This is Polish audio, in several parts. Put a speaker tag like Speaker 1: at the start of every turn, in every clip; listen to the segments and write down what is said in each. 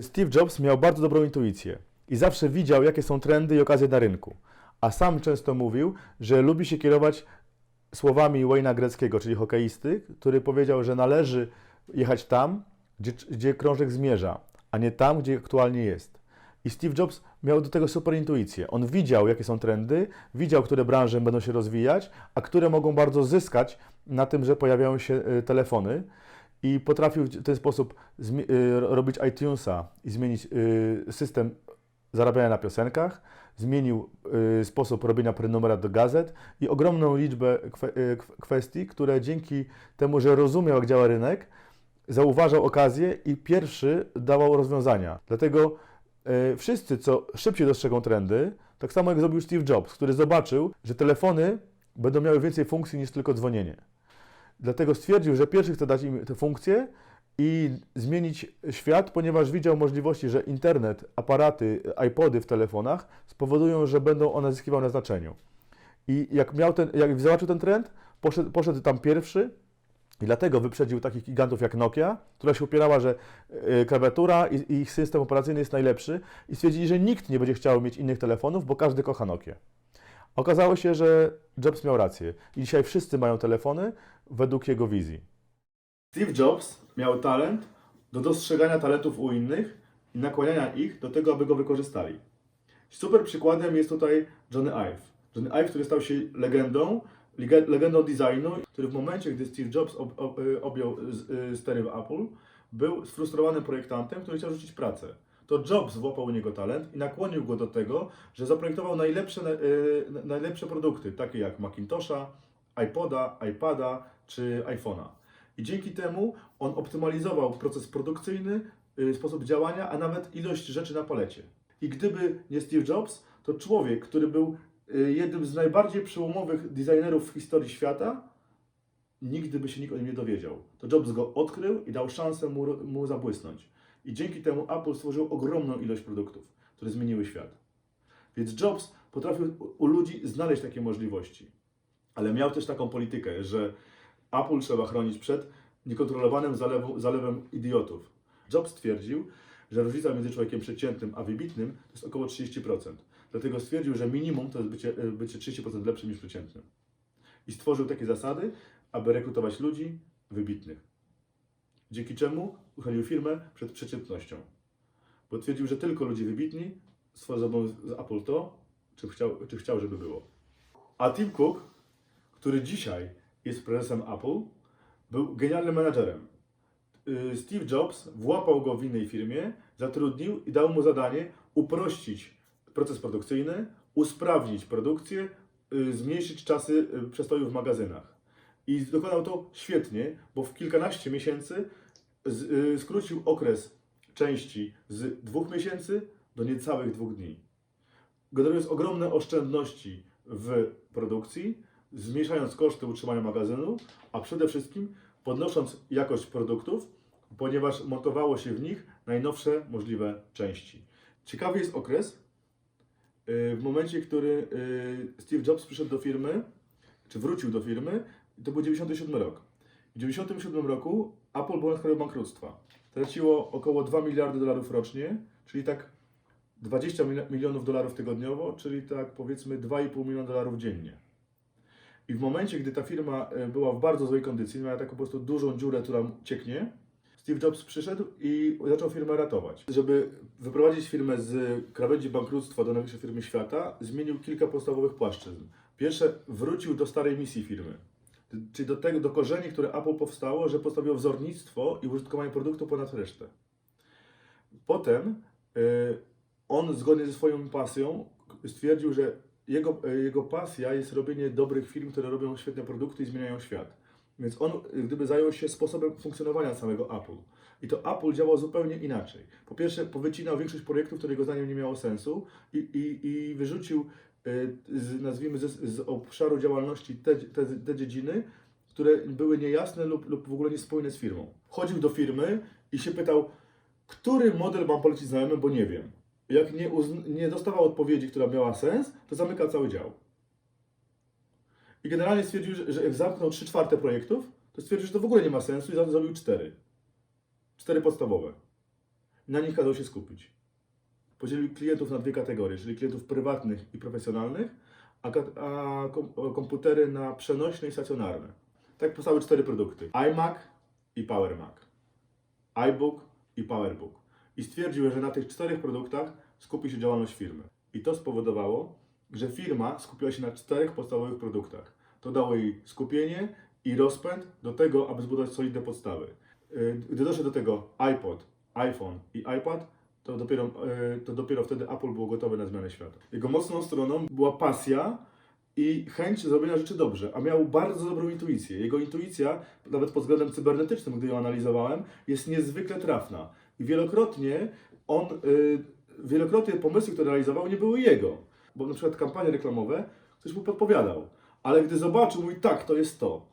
Speaker 1: Steve Jobs miał bardzo dobrą intuicję i zawsze widział, jakie są trendy i okazje na rynku. A sam często mówił, że lubi się kierować słowami Wayne'a Greckiego, czyli hokeisty, który powiedział, że należy jechać tam, gdzie, gdzie krążek zmierza, a nie tam, gdzie aktualnie jest. I Steve Jobs miał do tego super intuicję. On widział, jakie są trendy, widział, które branże będą się rozwijać, a które mogą bardzo zyskać na tym, że pojawiają się e, telefony. I potrafił w ten sposób y, robić iTunesa i zmienić y, system zarabiania na piosenkach, zmienił y, sposób robienia prenumerat do gazet i ogromną liczbę kwe- kw- kwestii, które dzięki temu, że rozumiał, jak działa rynek, zauważał okazję i pierwszy dawał rozwiązania. Dlatego wszyscy, co szybciej dostrzegą trendy, tak samo jak zrobił Steve Jobs, który zobaczył, że telefony będą miały więcej funkcji niż tylko dzwonienie. Dlatego stwierdził, że pierwszy chce dać im te funkcje i zmienić świat, ponieważ widział możliwości, że internet, aparaty, iPody w telefonach spowodują, że będą one zyskiwały na znaczeniu. I jak, miał ten, jak zobaczył ten trend, poszedł, poszedł tam pierwszy i dlatego wyprzedził takich gigantów jak Nokia, która się upierała, że y, klawiatura i, ich system operacyjny jest najlepszy i stwierdzili, że nikt nie będzie chciał mieć innych telefonów, bo każdy kocha Nokię. Okazało się, że Jobs miał rację i dzisiaj wszyscy mają telefony według jego wizji. Steve Jobs miał talent do dostrzegania talentów u innych i nakłaniania ich do tego, aby go wykorzystali. Super przykładem jest tutaj Johnny Ive. Johnny Ive, który stał się legendą, legendą designu, który w momencie, gdy Steve Jobs ob, ob, y, objął y, stery w Apple, był sfrustrowanym projektantem, który chciał rzucić pracę. To Jobs włapał u niego talent i nakłonił go do tego, że zaprojektował najlepsze, y, najlepsze produkty, takie jak Macintosha, iPoda, iPada czy iPhone'a. I dzięki temu on optymalizował proces produkcyjny, y, sposób działania, a nawet ilość rzeczy na palecie. I gdyby nie Steve Jobs, to człowiek, który był y, jednym z najbardziej przełomowych designerów w historii świata, nigdy by się nikt o nim nie dowiedział. To Jobs go odkrył i dał szansę mu, mu zabłysnąć. I dzięki temu Apple stworzył ogromną ilość produktów, które zmieniły świat. Więc Jobs potrafił u- ludzi znaleźć takie możliwości. Ale miał też taką politykę, że Apple trzeba chronić przed niekontrolowanym zalewu, zalewem idiotów. Jobs twierdził, że różnica między człowiekiem przeciętnym a wybitnym to jest około 30%. Dlatego stwierdził, że minimum to jest bycie, bycie 30% lepszym niż przeciętnym. I stworzył takie zasady, aby rekrutować ludzi wybitnych. Dzięki czemu uchronił firmę przed przeciętnością. Bo twierdził, że tylko ludzie wybitni stworzą z Apple to, czy chciał, czy chciał, żeby było. A Tim Cook, który dzisiaj jest prezesem Apple, był genialnym menadżerem. Y, Steve Jobs włapał go w innej firmie, zatrudnił i dał mu zadanie uprościć proces produkcyjny, usprawnić produkcję, y, zmniejszyć czasy y, przestoju w magazynach. I dokonał to świetnie, bo w kilkanaście miesięcy z, y, skrócił okres części z dwóch miesięcy do niecałych dwóch dni. Generując ogromne oszczędności w produkcji, zmniejszając koszty utrzymania magazynu, a przede wszystkim podnosząc jakość produktów, ponieważ montowało się w nich najnowsze możliwe części. Ciekawy jest okres, yy, w momencie, który yy, Steve Jobs przyszedł do firmy, czy wrócił do firmy, i to był 97 rok. W 97 roku Apple było na skraju bankructwa. Traciło około 2 miliardy dolarów rocznie, czyli tak 20 mil- milionów dolarów tygodniowo, czyli tak powiedzmy 2,5 miliona dolarów dziennie. I w momencie, gdy ta firma e, była w bardzo złej kondycji, miała taką po prostu dużą dziurę, która cieknie, Steve Jobs przyszedł i zaczął firmę ratować. Żeby wyprowadzić firmę z krawędzi bankructwa do największej firmy świata, zmienił kilka podstawowych płaszczyzn. Pierwsze, wrócił do starej misji firmy. Czyli do tego, do korzeni, które Apple powstało, że postawiło wzornictwo i użytkowanie produktu ponad resztę. Potem e, on zgodnie ze swoją pasją stwierdził, że jego, e, jego pasja jest robienie dobrych firm, które robią świetne produkty i zmieniają świat. Więc on e, gdyby zajął się sposobem funkcjonowania samego Apple. I to Apple działało zupełnie inaczej. Po pierwsze, powycinał większość projektów, które jego zdaniem nie miało sensu i, i, i wyrzucił, z, nazwijmy, z, z obszaru działalności te, te, te dziedziny, które były niejasne lub, lub w ogóle niespójne z firmą. Chodził do firmy i się pytał, który model mam polecić znajomym, bo nie wiem. Jak nie, nie dostawał odpowiedzi, która miała sens, to zamyka cały dział. I generalnie stwierdził, że, że jak zamknął 3 czwarte projektów, to stwierdził, że to w ogóle nie ma sensu i zrobił cztery. Cztery podstawowe. na nich kazał się skupić. Podzielił klientów na dwie kategorie, czyli klientów prywatnych i profesjonalnych, a, a komputery na przenośne i stacjonarne. Tak powstały cztery produkty: iMac i PowerMac, iBook i PowerBook. I stwierdził, że na tych czterech produktach skupi się działalność firmy. I to spowodowało, że firma skupiła się na czterech podstawowych produktach. To dało jej skupienie i rozpęd do tego, aby zbudować solidne podstawy. Yy, Gdy doszedł do tego iPod, iPhone i iPad, to dopiero, yy, to dopiero wtedy Apple było gotowe na zmianę świata. Jego mocną stroną była pasja i chęć zrobienia rzeczy dobrze, a miał bardzo dobrą intuicję. Jego intuicja, nawet pod względem cybernetycznym, gdy ją analizowałem, jest niezwykle trafna. I wielokrotnie on, y, wielokrotnie pomysły, które realizował, nie były jego. Bo na przykład kampanie reklamowe ktoś mu podpowiadał, ale gdy zobaczył, mówi tak, to jest to.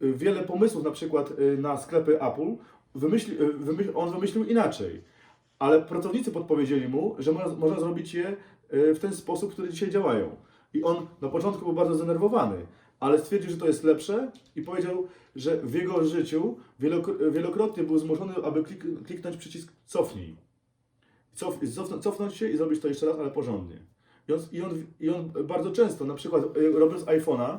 Speaker 1: Wiele pomysłów na przykład y, na sklepy Apple wymyśli, wymyśl, on wymyślił inaczej. Ale pracownicy podpowiedzieli mu, że można, można zrobić je y, w ten sposób, który dzisiaj działają. I on na początku był bardzo zdenerwowany, ale stwierdził, że to jest lepsze i powiedział, że w jego życiu wielokro- wielokrotnie był zmuszony, aby klik, kliknąć przycisk cofnij. Cof, cofnąć, cofnąć się i zrobić to jeszcze raz, ale porządnie. I on, i on, i on bardzo często, na przykład y, robiąc iPhone'a,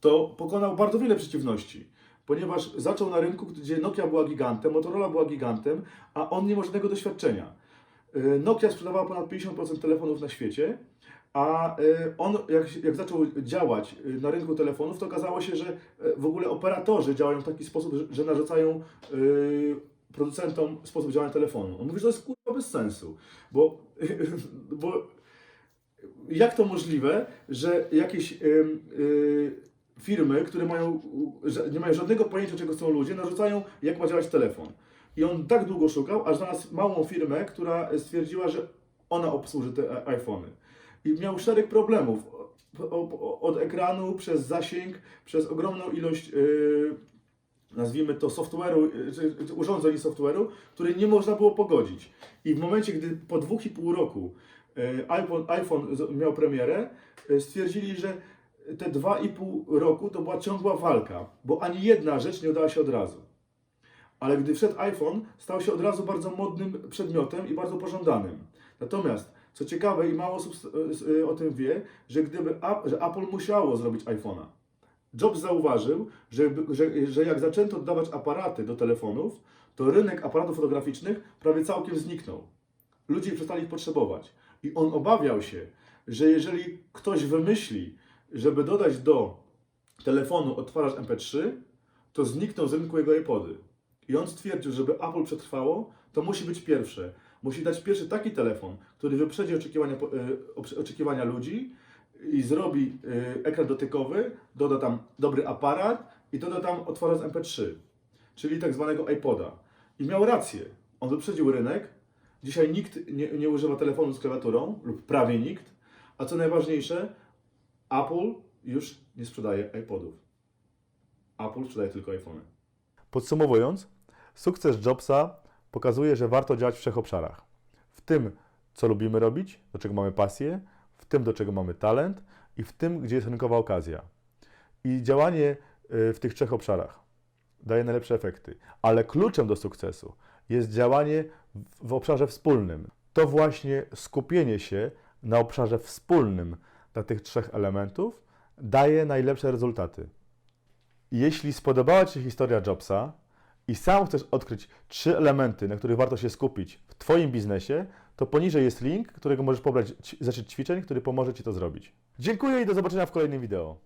Speaker 1: to pokonał bardzo wiele przeciwności. Ponieważ zaczął na rynku, gdzie Nokia była gigantem, Motorola była gigantem, a on nie ma żadnego doświadczenia. Y, Nokia sprzedawała ponad 50% telefonów na świecie, a y, on, jak, jak zaczął działać y, na rynku telefonów, to okazało się, że w ogóle operatorzy działają w taki sposób, że, narzucają producentom sposób działania telefonu. On mówi, że to jest kurwa bez sensu, bo, bo jak to możliwe, że jakieś ym, y, firmy, które mają, nie mają żadnego pojęcia, czego chcą ludzie, narzucają, jak ma działać telefon. I on tak długo szukał, aż znalazł małą firmę, która stwierdziła, że ona obsłuży te a- iPhony. I miał szereg problemów. Od ekranu, przez zasięg, przez ogromną ilość, yy, nazwijmy to software'u, czy urządzeń i software'u, który nie można było pogodzić. I w momencie, gdy po dwóch i pół roku yy, iPhone, iPhone miał premierę, stwierdzili, że te dwa i pół roku to była ciągła walka, bo ani jedna rzecz nie udała się od razu. Ale gdy wszedł iPhone, stał się od razu bardzo modnym przedmiotem i bardzo pożądanym. Natomiast, co ciekawe i mało osób s- o tym wie, że gdyby że Apple musiało zrobić iPhone'a. Jobs zauważył, że, że, że jak zaczęto oddawać aparaty do telefonów, to rynek aparatów fotograficznych prawie całkiem zniknął. Ludzie przestali ich potrzebować. I on obawiał się, że jeżeli ktoś wymyśli, żeby dodać do telefonu odtwarzacz MP3, to znikną z rynku jego iPody. I on stwierdził, żeby Apple przetrwało, to musi być pierwsze. Musi dać pierwszy taki telefon, który wyprzedzi oczekiwania, e, oczekiwania ludzi i zrobi e, ekran dotykowy, doda tam dobry aparat i doda tam odtwarzacz MP3, czyli tak zwanego iPoda. I miał rację. On wyprzedził rynek. Dzisiaj nikt nie, nie używa telefonu z klawiaturą, lub prawie nikt. A co najważniejsze, Apple już nie sprzedaje iPodów. Apple sprzedaje tylko iPhony. Podsumowując, sukces Jobsa pokazuje, że warto działać w trzech obszarach. W tym, co lubimy robić, do czego mamy pasję, w tym, do czego mamy talent i w tym, gdzie jest rynkowa okazja. I działanie y, w tych trzech obszarach daje najlepsze efekty. Ale kluczem do sukcesu jest działanie w obszarze wspólnym. To właśnie skupienie się na obszarze wspólnym dla tych trzech elementów daje najlepsze rezultaty. Jeśli spodobała Ci się historia Jobsa i sam chcesz odkryć trzy elementy, na których warto się skupić w Twoim biznesie, to poniżej jest link, którego możesz pobrać zeszyt ćwiczeń, który pomoże Ci to zrobić. Dziękuję i do zobaczenia w kolejnym wideo.